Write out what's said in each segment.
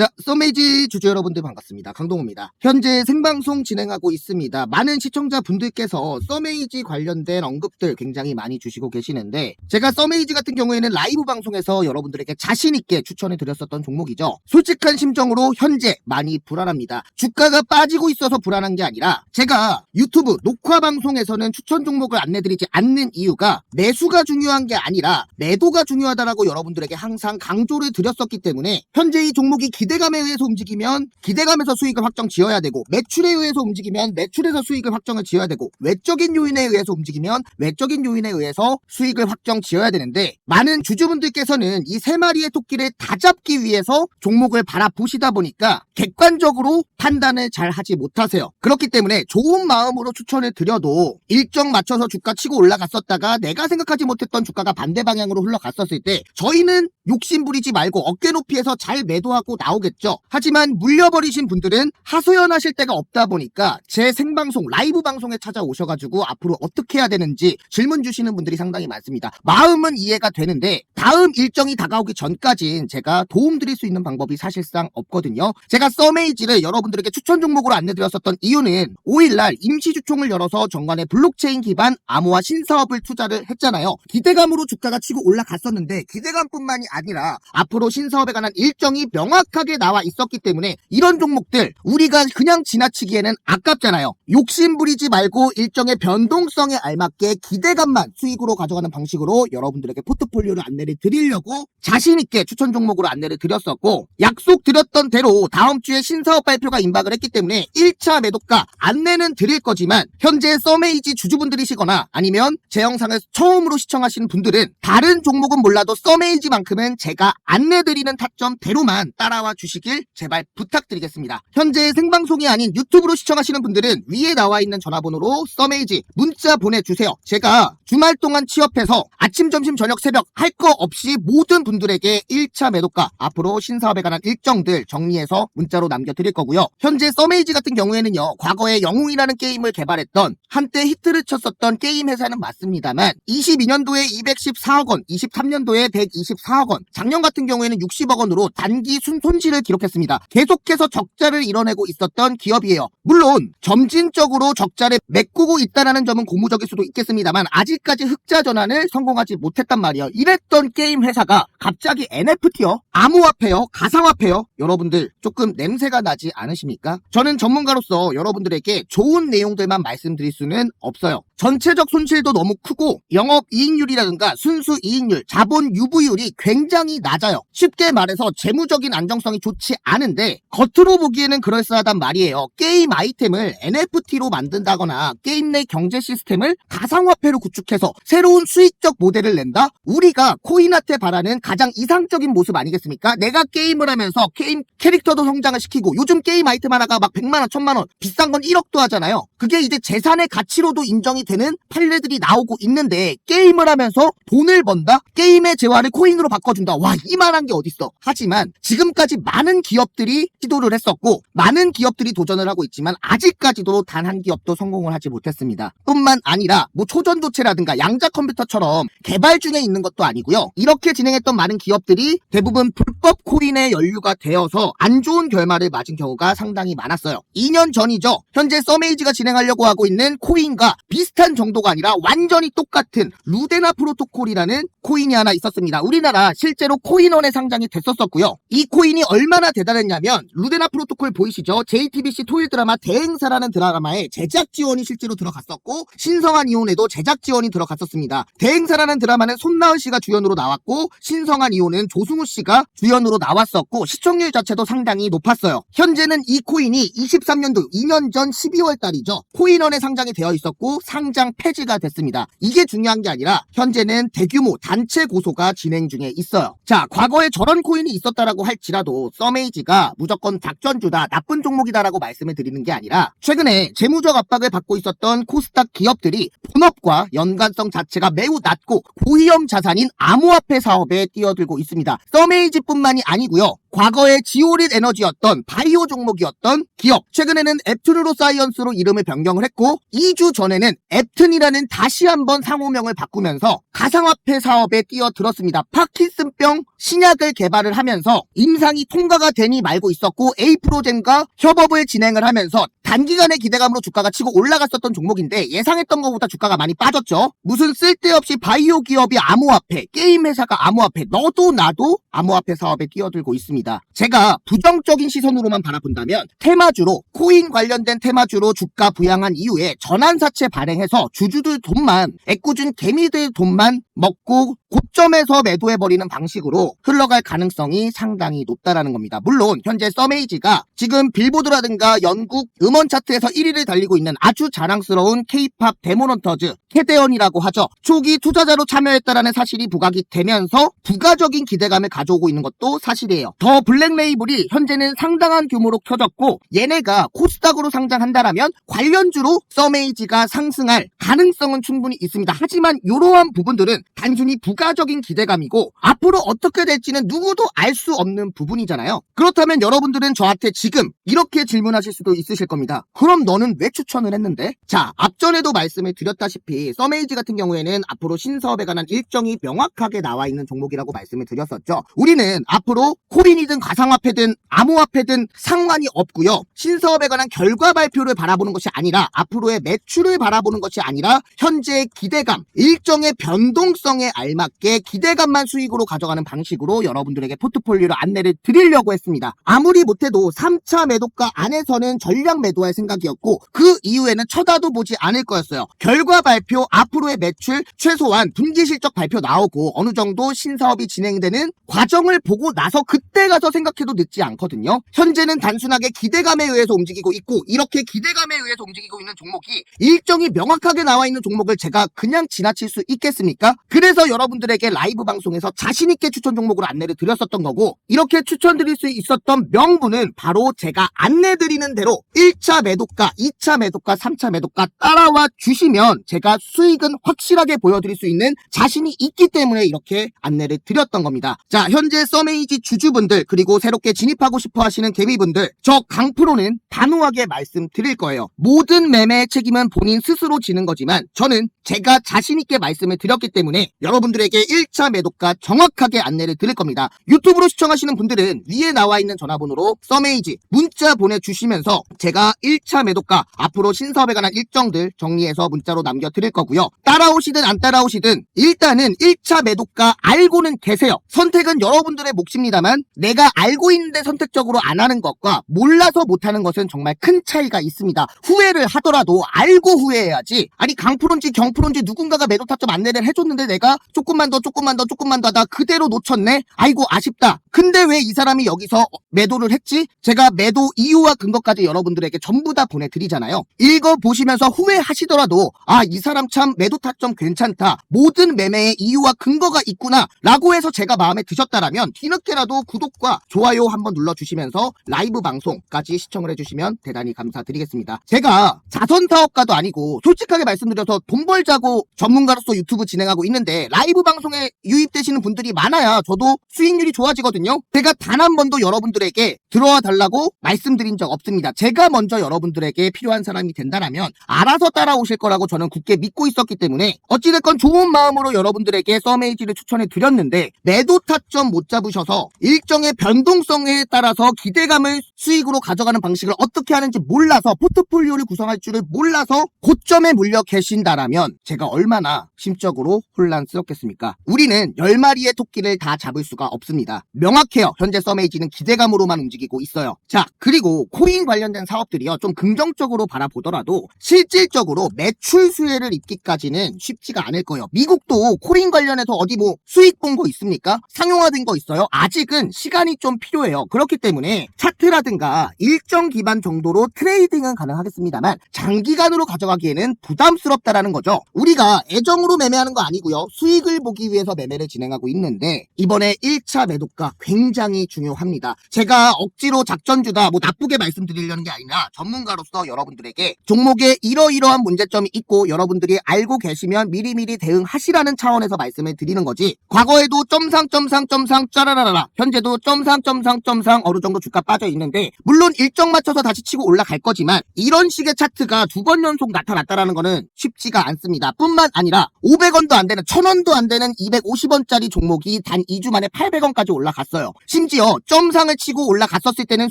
자, 썸메이지 주주 여러분들 반갑습니다. 강동호입니다. 현재 생방송 진행하고 있습니다. 많은 시청자분들께서 썸메이지 관련된 언급들 굉장히 많이 주시고 계시는데 제가 썸메이지 같은 경우에는 라이브 방송에서 여러분들에게 자신 있게 추천해 드렸었던 종목이죠. 솔직한 심정으로 현재 많이 불안합니다. 주가가 빠지고 있어서 불안한 게 아니라 제가 유튜브 녹화 방송에서는 추천 종목을 안내 드리지 않는 이유가 매수가 중요한 게 아니라 매도가 중요하다라고 여러분들에게 항상 강조를 드렸었기 때문에 현재 이 종목이 기 대감에 의해서 움직이면 기대감에서 수익을 확정 지어야 되고 매출에 의해서 움직이면 매출에서 수익을 확정을 지어야 되고 외적인 요인에 의해서 움직이면 외적인 요인에 의해서 수익을 확정 지어야 되는데 많은 주주분들께서는 이 세 마리의 토끼를 다 잡기 위해서 종목을 바라보시다 보니까 객관적으로 판단을 잘 하지 못하세요. 그렇기 때문에 좋은 마음으로 추천을 드려도 일정 맞춰서 주가 치고 올라갔었다가 내가 생각하지 못했던 주가가 반대 방향으로 흘러갔었을 때 저희는 욕심 부리지 말고 어깨 높이에서 잘 매도하고 나오 겠죠. 하지만 물려버리신 분들은 하소연하실 데가 없다 보니까 제 생방송 라이브 방송에 찾아오셔가지고 앞으로 어떻게 해야 되는지 질문 주시는 분들이 상당히 많습니다. 마음은 이해가 되는데 다음 일정이 다가오기 전까진 제가 도움드릴 수 있는 방법이 사실상 없거든요. 제가 썸메이지를 여러분들에게 추천 종목으로 안내드렸었던 이유는 5일날 임시주총을 열어서 정관의 블록체인 기반 암호화 신사업을 투자를 했잖아요. 기대감으로 주가가 치고 올라갔었는데 기대감뿐만이 아니라 앞으로 신사업에 관한 일정이 명확 하게 나와 있었기 때문에 이런 종목들 우리가 그냥 지나치기에는 아깝잖아요. 욕심 부리지 말고 일정의 변동성에 알맞게 기대감만 수익으로 가져가는 방식으로 여러분들에게 포트폴리오를 안내를 드리려고 자신있게 추천 종목으로 안내를 드렸었고 약속드렸던 대로 다음 주에 신사업 발표가 임박을 했기 때문에 1차 매도가 안내는 드릴 거지만 현재 썸메이지 주주분들이시거나 아니면 제 영상을 처음으로 시청하시는 분들은 다른 종목은 몰라도 썸메이지만큼은 제가 안내드리는 타점대로만 따라와 주시길 제발 부탁드리겠습니다. 현재 생방송이 아닌 유튜브로 시청하시는 분들은 위에 나와 있는 전화번호로 썸메이지 문자 보내주세요. 제가 주말 동안 취업해서 아침, 점심, 저녁, 새벽 할 거 없이 모든 분들에게 1차 매도가 앞으로 신사업에 관한 일정들 정리해서 문자로 남겨드릴 거고요. 현재 썸메이지 같은 경우에는요. 과거에 영웅이라는 게임을 개발했던 한때 히트를 쳤었던 게임 회사는 맞습니다만 22년도에 214억 원, 23년도에 124억 원, 작년 같은 경우에는 60억 원으로 단기 순손 실을 기록했습니다. 계속해서 적자를 이뤄내고 있었던 기업이에요. 물론 점진적으로 적자를 메꾸고 있다는 점은 고무적일 수도 있겠습니다만 아직까지 흑자 전환을 성공하지 못했단 말이에요. 이랬던 게임 회사가 갑자기 NFT요, 암호화폐요, 가상화폐요. 여러분들 조금 냄새가 나지 않으십니까? 저는 전문가로서 여러분들에게 좋은 내용들만 말씀드릴 수는 없어요. 전체적 손실도 너무 크고 영업 이익률이라든가 순수 이익률, 자본 유부율이 굉장히 낮아요. 쉽게 말해서 재무적인 안정성이 좋지 않은데 겉으로 보기에는 그럴싸하단 말이에요. 게임 아이템을 NFT로 만든다거나 게임 내 경제 시스템을 가상화폐로 구축해서 새로운 수익적 모델을 낸다? 우리가 코인한테 바라는 가장 이상적인 모습 아니겠습니까? 내가 게임을 하면서 게임 캐릭터도 성장을 시키고 요즘 게임 아이템 하나가 막 100만원, 1000만원, 비싼 건 1억도 하잖아요. 그게 이제 재산의 가치로도 인정이 되는 판례들이 나오고 있는데 게임을 하면서 돈을 번다? 게임의 재화를 코인으로 바꿔준다. 와, 이만한 게 어딨어. 하지만 지금까지 많은 기업들이 시도를 했었고 많은 기업들이 도전을 하고 있지만 아직까지도 단 한 기업도 성공을 하지 못했습니다. 뿐만 아니라 뭐 초전도체라든가 양자 컴퓨터처럼 개발 중에 있는 것도 아니고요. 이렇게 진행했던 많은 기업들이 대부분 불법 코인에 연루가 되어서 안 좋은 결말을 맞은 경우가 상당히 많았어요. 2년 전이죠. 현재 서메이지가 진행하려고 하고 있는 코인과 비슷한 정도가 아니라 완전히 똑같은 루데나 프로토콜이라는 코인이 하나 있었습니다. 우리나라 실제로 코인원에 상장이 됐었었고요. 이 코인이 얼마나 대단했냐면 루데나 프로토콜 보이시죠? JTBC 토일 드라마 대행사라는 드라마에 제작 지원이 실제로 들어갔었고 신성한 이혼에도 제작 지원이 들어갔었습니다. 대행사라는 드라마는 손나은 씨가 주연으로 나왔고 신성한 이혼은 조승우 씨가 주연으로 나왔었고 시청률 자체도 상당히 높았어요. 현재는 이 코인이 23년도 2년 전 12월 달이죠. 코인원에 상장이 되어 있었고 상장 폐지가 됐습니다. 이게 중요한 게 아니라 현재는 대규모 단체 고소가 진행 중에 있어요. 자, 과거에 저런 코인이 있었다라고 할지라도 서메이지가 무조건 작전주다, 나쁜 종목이다라고 말씀을 드리는 게 아니라 최근에 재무적 압박을 받고 있었던 코스닥 기업들이 본업과 연관성 자체가 매우 낮고 고위험 자산인 암호화폐 사업에 뛰어들고 있습니다. 서메이지뿐만이 아니고요. 과거에 지오릿 에너지였던 바이오 종목이었던 기업 최근에는 앱투르로 사이언스로 이름을 변경을 했고 2주 전에는 앱 튼이라는 다시 한번 상호명을 바꾸면서 가상화폐 사업에 뛰어들었습니다. 파킨슨병 신약을 개발을 하면서 임상이 통과가 되니 말고 있었고 에이프로젠과 협업을 진행을 하면서 단기간의 기대감으로 주가가 치고 올라갔었던 종목인데 예상했던 것보다 주가가 많이 빠졌죠. 무슨 쓸데없이 바이오 기업이 암호화폐, 게임 회사가 암호화폐, 너도 나도 암호화폐 사업에 뛰어들고 있습니다. 제가 부정적인 시선으로만 바라본다면 테마주로 코인 관련된 테마주로 주가 부양한 이후에 전환사채 발행 해서 주주들 돈만 애꿎은 개미들 돈만 먹고 고점에서 매도해버리는 방식으로 흘러갈 가능성이 상당히 높다라는 겁니다. 물론 현재 서메이지가 지금 빌보드라든가 영국 음원 차트에서 1위를 달리고 있는 아주 자랑스러운 케이팝 데모넌터즈 캐대언이라고 하죠. 초기 투자자로 참여했다라는 사실이 부각이 되면서 부가적인 기대감을 가져오고 있는 것도 사실이에요. 더 블랙 레이블이 현재는 상당한 규모로 켜졌고 얘네가 코스닥으로 상장한다라면 관련주로 서메이지가 상승할 가능성은 충분히 있습니다. 하지만 이러한 부분들은 단순히 부가 적인 기대감이고 앞으로 어떻게 될지는 누구도 알 수 없는 부분이잖아요. 그렇다면 여러분들은 저한테 지금 이렇게 질문하실 수도 있으실 겁니다. 그럼 너는 왜 추천을 했는데? 자, 앞전에도 말씀을 드렸다시피 서메이지 같은 경우에는 앞으로 신사업에 관한 일정이 명확하게 나와 있는 종목이라고 말씀을 드렸었죠. 우리는 앞으로 코인이든 가상화폐든 암호화폐든 상관이 없고요. 신사업에 관한 결과 발표를 바라보는 것이 아니라 앞으로의 매출을 바라보는 것이 아니라 현재의 기대감, 일정의 변동성에 알맞 게 기대감만 수익으로 가져가는 방식으로 여러분들에게 포트폴리오를 안내를 드리려고 했습니다. 아무리 못해도 3차 매도가 안에서는 전량 매도할 생각이었고 그 이후에는 쳐다도 보지 않을 거였어요. 결과 발표, 앞으로의 매출, 최소한 분기 실적 발표 나오고 어느 정도 신사업이 진행되는 과정을 보고 나서 그때 가서 생각해도 늦지 않거든요. 현재는 단순하게 기대감에 의해서 움직이고 있고 이렇게 기대감에 의해서 움직이고 있는 종목이 일정이 명확하게 나와 있는 종목을 제가 그냥 지나칠 수 있겠습니까? 그래서 여러분 들에게 라이브 방송에서 자신있게 추천 종목으로 안내를 드렸었던 거고 이렇게 추천드릴 수 있었던 명분은 바로 제가 안내드리는 대로 1차 매도가, 2차 매도가, 3차 매도가 따라와 주시면 제가 수익은 확실하게 보여드릴 수 있는 자신이 있기 때문에 이렇게 안내를 드렸던 겁니다. 자, 현재 서메이지 주주분들 그리고 새롭게 진입하고 싶어 하시는 개미분들 저 강프로는 단호하게 말씀드릴 거예요. 모든 매매의 책임은 본인 스스로 지는 거지만 저는 제가 자신있게 말씀을 드렸기 때문에 여러분들에게 1차 매도가 정확하게 안내를 드릴 겁니다. 유튜브로 시청하시는 분들은 위에 나와 있는 전화번호로 서메이지 문자 보내주시면서 제가 1차 매도가 앞으로 신사업에 관한 일정들 정리해서 문자로 남겨드릴 거고요. 따라오시든 안 따라오시든 일단은 1차 매도가 알고는 계세요. 선택은 여러분들의 몫입니다만 내가 알고 있는데 선택적으로 안 하는 것과 몰라서 못하는 것은 정말 큰 차이가 있습니다. 후회를 하더라도 알고 후회해야지. 아니 강프론지 경프론지 누군가가 매도 타점 안내를 해줬는데 내가 조금 만 더 조금만 더 조금만 더 하다 그대로 놓쳤네. 아이고 아쉽다. 근데 왜 이 사람이 여기서 매도를 했지? 제가 매도 이유와 근거까지 여러분들에게 전부 다 보내드리잖아요. 읽어보시면서 후회하시더라도 아 이 사람 참 매도 타점 괜찮다. 모든 매매의 이유와 근거가 있구나 라고 해서 제가 마음에 드셨다라면 뒤늦게라도 구독과 좋아요 한번 눌러주시면서 라이브 방송까지 시청을 해주시면 대단히 감사드리겠습니다. 제가 자선사업가도 아니고 솔직하게 말씀드려서 돈 벌자고 전문가로서 유튜브 진행하고 있는데 라이브 방송에 유입되시는 분들이 많아야 저도 수익률이 좋아지거든요. 제가 단 한 번도 여러분들에게 들어와 달라고 말씀드린 적 없습니다. 제가 먼저 여러분들에게 필요한 사람이 된다면 알아서 따라오실 거라고 저는 굳게 믿고 있었기 때문에 어찌됐건 좋은 마음으로 여러분들에게 서메이지를 추천해 드렸는데 매도 타점 못 잡으셔서 일정의 변동성에 따라서 기대감을 수익으로 가져가는 방식을 어떻게 하는지 몰라서 포트폴리오를 구성할 줄을 몰라서 고점에 물려 계신다라면 제가 얼마나 심적으로 혼란스럽겠습니까? 우리는 10마리의 토끼를 다 잡을 수가 없습니다. 명확해요. 현재 서메이지는 기대감으로만 움직이고 있어요. 자, 그리고 코인 관련된 사업들이요. 좀 긍정적으로 바라보더라도 실질적으로 매출 수혜를 입기까지는 쉽지가 않을 거예요. 미국도 코인 관련해서 어디 뭐 수익 본 거 있습니까? 상용화된 거 있어요? 아직은 시간이 좀 필요해요. 그렇기 때문에 차트라든가 일정 기반 정도로 트레이딩은 가능하겠습니다만 장기간으로 가져가기에는 부담스럽다라는 거죠. 우리가 애정으로 매매하는 거 아니고요. 수익을 보기 위해서 매매를 진행하고 있는데 이번에 1차 매도가 굉장히 중요합니다. 제가 억지로 작전주다 뭐 나쁘게 말씀드리려는 게 아니라 전문가로서 여러분들에게 종목에 이러이러한 문제점이 있고 여러분들이 알고 계시면 미리미리 대응하시라는 차원에서 말씀을 드리는 거지. 과거에도 점상 점상 점상 짜라라라 현재도 점상 점상 점상 어느 정도 주가 빠져 있는데 물론 일정 맞춰서 다시 치고 올라갈 거지만 이런 식의 차트가 두 번 연속 나타났다라는 거는 쉽지가 않습니다. 뿐만 아니라 500원도 안 되는 1000원도 안 되는 250원짜리 종목이 단 2주 만에 800원까지 올라갔어요. 심지어 점상을 치고 올라갔었을 때는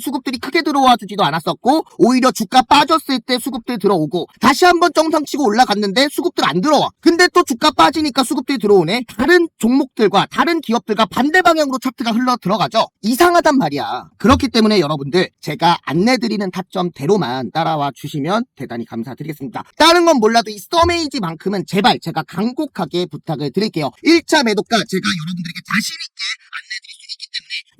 수급들이 크게 들어와 주지도 않았었고 오히려 주가 빠졌을 때 수급들 들어오고 다시 한번 점상 치고 올라갔는데 수급들 안 들어와. 근데 또 주가 빠지니까 수급들이 들어오네. 다른 종목들과 다른 기업들과 반대 방향으로 차트가 흘러 들어가죠. 이상하단 말이야. 그렇기 때문에 여러분들 제가 안내드리는 타점대로만 따라와 주시면 대단히 감사드리겠습니다. 다른 건 몰라도 이 써메이지만큼은 제발 제가 간곡하게 부탁을 드릴게요. 1차 매도가 제가 여러분들에게 자신 있게 안내드릴 수 있기 때문에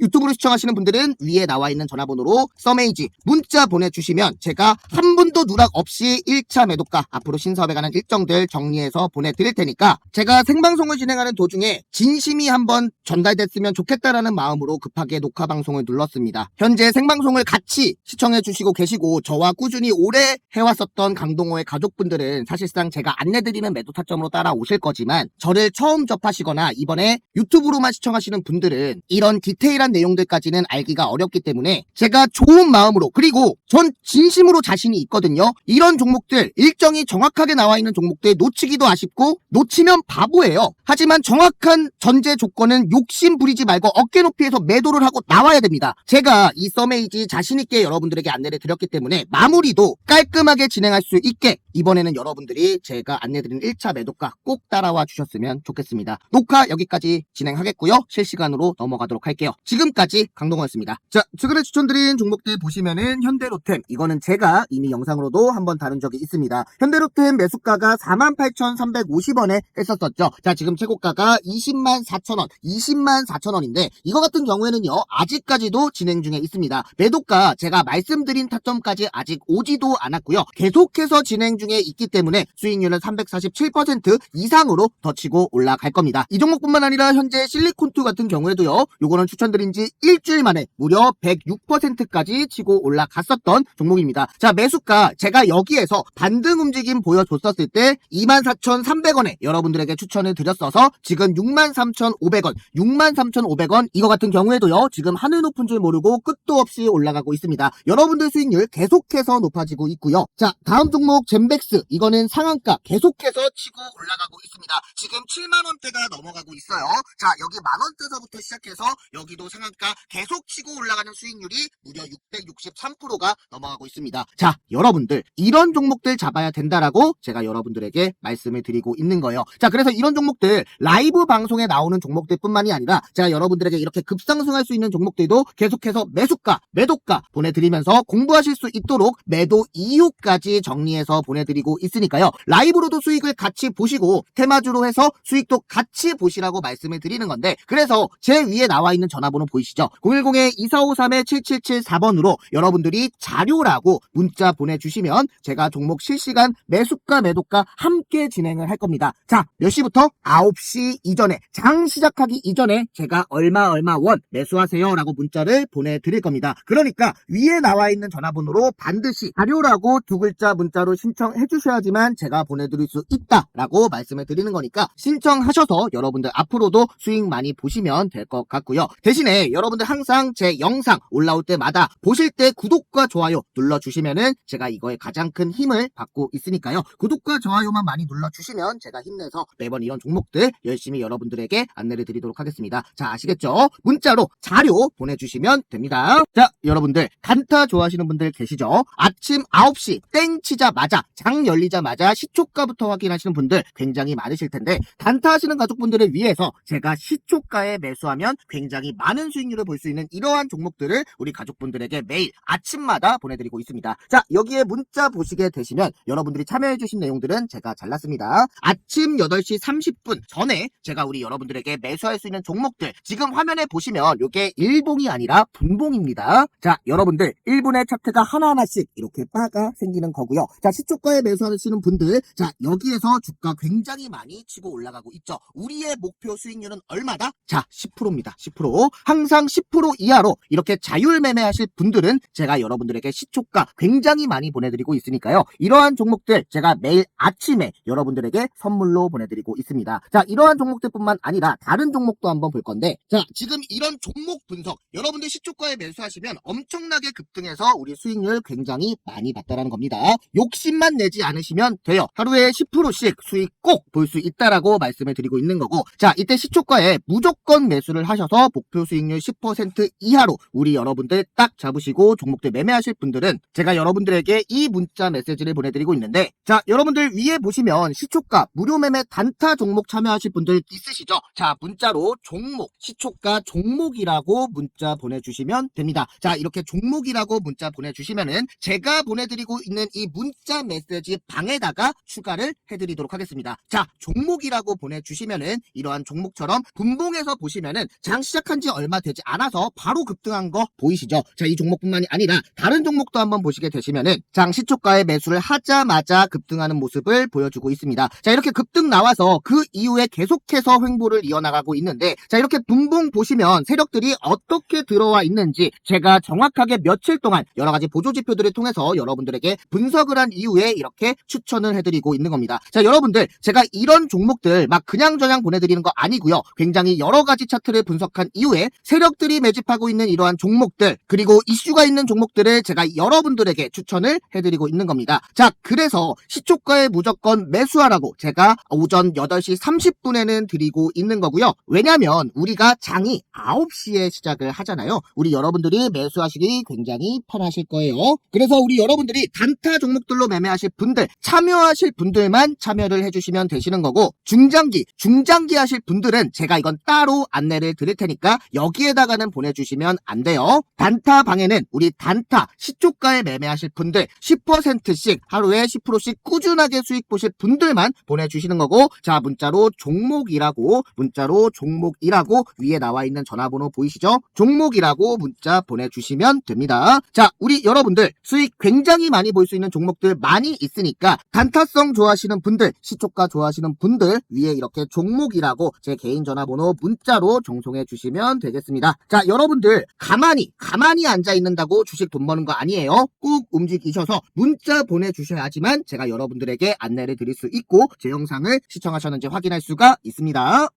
유튜브로 시청하시는 분들은 위에 나와 있는 전화번호로 써메이지 문자 보내주시면 제가 한 분도 누락 없이 1차 매도가 앞으로 신사업에 관한 일정들 정리해서 보내드릴 테니까 제가 생방송을 진행하는 도중에 진심이 한번 전달됐으면 좋겠다라는 마음으로 급하게 녹화 방송을 눌렀습니다. 현재 생방송을 같이 시청해 주시고 계시고 저와 꾸준히 오래 해왔었던 강동호의 가족분들은 사실상 제가 안내드리는 매도 타점으로 따라오실 거지만 저를 처음 접하시거나 이번에 유튜브로만 시청하시는 분들은 이런 디테일한 내용들까지는 알기가 어렵기 때문에 제가 좋은 마음으로 그리고 전 진심으로 자신이 있거든요. 이런 종목들 일정이 정확하게 나와 있는 종목들 놓치기도 아쉽고 놓치면 바보예요. 하지만 정확한 전제 조건은 욕심 부리지 말고 어깨 높이에서 매도를 하고 나와야 됩니다. 제가 이 써메이지 자신 있게 여러분들에게 안내를 드렸기 때문에 마무리도 깔끔하게 진행할 수 있게 이번에는 여러분들이 제가 안내드린 1차 매도가 꼭 따라와 주셨으면 좋겠습니다. 녹화 여기까지 진행하겠고요. 실시간으로 넘어가도록 할게요. 지금까지 강동호였습니다. 자, 최근에 추천드린 종목들 보시면은 현대로템 이거는 제가 이미 영상으로도 한번 다룬 적이 있습니다. 현대로템 매수가가 48,350원에 했었었죠. 자, 지금 최고가가 20만 4천원, 20만 4천원인데 이거 같은 경우에는요. 아직까지도 진행 중에 있습니다. 매도가 제가 말씀드린 타점까지 아직 오지도 않았고요. 계속해서 진행 중에 있기 때문에 수익률은 347% 이상으로 더 치고 올라갈 겁니다. 이 종목뿐만 아니라 현재 실리콘투 같은 경우에도요. 요거는 추천드 린지 일주일 만에 무려 106%까지 치고 올라갔었던 종목입니다. 자, 매수가 제가 여기에서 반등 움직임 보여줬었을 때 24,300원에 여러분들에게 추천을 드렸어서 지금 63,500원, 63,500원 이거 같은 경우에도요. 지금 하늘 높은 줄 모르고 끝도 없이 올라가고 있습니다. 여러분들 수익률 계속해서 높아지고 있고요. 자, 다음 종목 젠백스 이거는 상한가 계속해서 치고 올라가고 있습니다. 지금 7만 원대가 넘어가고 있어요. 자, 여기 만 원대서부터 시작해서 여기도 상한가 계속 치고 올라가는 수익률이 무려 663%가 넘어가고 있습니다. 자, 여러분들 이런 종목들 잡아야 된다라고 제가 여러분들에게 말씀을 드리고 있는 거예요. 자, 그래서 이런 종목들 라이브 방송에 나오는 종목들뿐만이 아니라 제가 여러분들에게 이렇게 급상승할 수 있는 종목들도 계속해서 매수가, 매도가 보내드리면서 공부하실 수 있도록 매도 이유까지 정리해서 보내드리고 있으니까요. 라이브로도 수익을 같이 보시고 테마주로 해서 수익도 같이 보시라고 말씀을 드리는 건데 그래서 제 위에 나와 있는 전화번호 보이시죠? 010-2453-7774번으로 여러분들이 자료라고 문자 보내주시면 제가 종목 실시간 매수가 매도가 함께 진행을 할 겁니다. 자, 몇 시부터? 9시 이전에 장 시작하기 이전에 제가 얼마 얼마 원 매수하세요 라고 문자를 보내드릴 겁니다. 그러니까 위에 나와 있는 전화번호로 반드시 자료라고 두 글자 문자로 신청해 주셔야지만 제가 보내드릴 수 있다라고 말씀을 드리는 거니까 신청하셔서 여러분들 앞으로도 수익 많이 보시면 될 것 같고요. 대신에 여러분들 항상 제 영상 올라올 때마다 보실 때 구독과 좋아요 눌러주시면은 제가 이거에 가장 큰 힘을 받고 있으니까요. 구독과 좋아요만 많이 눌러주시면 제가 힘내서 매번 이런 종목들 열심히 여러분들에게 안내를 드리도록 하겠습니다. 자, 아시겠죠? 문자로 자료 보내주시면 됩니다. 자, 여러분들 간타 좋아하시는 분들 계시죠? 아침 9시 땡 치자마자 장 열리자마자 시초가부터 확인하시는 분들 굉장히 많으실 텐데 단타 하시는 가족분들을 위해서 제가 시초가에 매수하면 굉장히 많은 수익률을 볼 수 있는 이러한 종목들을 우리 가족분들에게 매일 아침마다 보내드리고 있습니다. 자 여기에 문자 보시게 되시면 여러분들이 참여해주신 내용들은 제가 잘랐습니다. 아침 8시 30분 전에 제가 우리 여러분들에게 매수할 수 있는 종목들 지금 화면에 보시면 이게 일봉이 아니라 분봉입니다. 자 여러분들 1분의 차트가 하나하나씩 이렇게 바가 생기는 거고요. 자 시초가 시초가에 매수하시는 분들, 자, 여기에서 주가 굉장히 많이 치고 올라가고 있죠. 우리의 목표 수익률은 얼마다? 자, 10%입니다. 10%. 항상 10% 이하로 이렇게 자율 매매하실 분들은 제가 여러분들에게 시초가 굉장히 많이 보내드리고 있으니까요. 이러한 종목들 제가 매일 아침에 여러분들에게 선물로 보내드리고 있습니다. 자, 이러한 종목들뿐만 아니라 다른 종목도 한번 볼 건데, 자, 지금 이런 종목 분석, 여러분들 시초가에 매수하시면 엄청나게 급등해서 우리 수익률 굉장히 많이 봤다라는 겁니다. 욕심만 내지 않으시면 돼요. 하루에 10%씩 수익 꼭 볼 수 있다라고 말씀을 드리고 있는 거고, 자, 이때 시초가에 무조건 매수를 하셔서 목표 수익 률 10% 이하로 우리 여러분들 딱 잡으시고 종목들 매매하실 분들은 제가 여러분들에게 이 문자 메시지를 보내드리고 있는데, 자, 여러분들 위에 보시면 시초가 무료 매매 단타 종목 참여하실 분들 있으시죠? 자, 문자로 종목, 시초가 종목이라고 문자 보내주시면 됩니다. 자, 이렇게 종목이라고 문자 보내주시면은 제가 보내드리고 있는 이 문자 메시지 방에다가 추가를 해드리도록 하겠습니다. 자, 종목이라고 보내주시면은 이러한 종목처럼 분봉에서 보시면은 장 시작한 지 얼마 되지 않아서 바로 급등한 거 보이시죠? 자, 이 종목뿐만이 아니라 다른 종목도 한번 보시게 되시면은 장 시초가에 매수를 하자마자 급등하는 모습을 보여주고 있습니다. 자, 이렇게 급등 나와서 그 이후에 계속해서 횡보를 이어나가고 있는데 자, 이렇게 분봉 보시면 세력들이 어떻게 들어와 있는지 제가 정확하게 며칠 동안 여러 가지 보조 지표들을 통해서 여러분들에게 분석을 한 이후에 이렇게 추천을 해드리고 있는 겁니다. 자, 여러분들 제가 이런 종목들 막 그냥저냥 보내드리는 거 아니고요. 굉장히 여러 가지 차트를 분석한 이후에 세력들이 매집하고 있는 이러한 종목들 그리고 이슈가 있는 종목들을 제가 여러분들에게 추천을 해드리고 있는 겁니다. 자, 그래서 시초가에 무조건 매수하라고 제가 오전 8시 30분에는 드리고 있는 거고요. 왜냐면 우리가 장이 9시에 시작을 하잖아요. 우리 여러분들이 매수하시기 굉장히 편하실 거예요. 그래서 우리 여러분들이 단타 종목들로 매매하실 분들, 참여하실 분들만 참여를 해주시면 되시는 거고, 중장기, 중장기 하실 분들은 제가 이건 따로 안내를 드릴 테니까 여기에다가는 보내주시면 안 돼요. 단타 방에는 우리 단타, 시초가에 매매하실 분들 10%씩 하루에 10%씩 꾸준하게 수익 보실 분들만 보내주시는 거고, 자, 문자로 종목이라고, 문자로 종목이라고 위에 나와 있는 전화번호 보이시죠? 종목이라고 문자 보내주시면 됩니다. 자, 우리 여러분들 수익 굉장히 많이 볼 수 있는 종목들 많이 있으니까 단타성 좋아하시는 분들, 시초가 좋아하시는 분들 위에 이렇게 종목이라고 제 개인 전화번호 문자로 종송해 주시면 되겠습니다. 자, 여러분들 가만히 가만히 앉아 있는다고 주식 돈 버는 거 아니에요. 꾹 움직이셔서 문자 보내 주셔야지만 제가 여러분들에게 안내를 드릴 수 있고 제 영상을 시청하셨는지 확인할 수가 있습니다.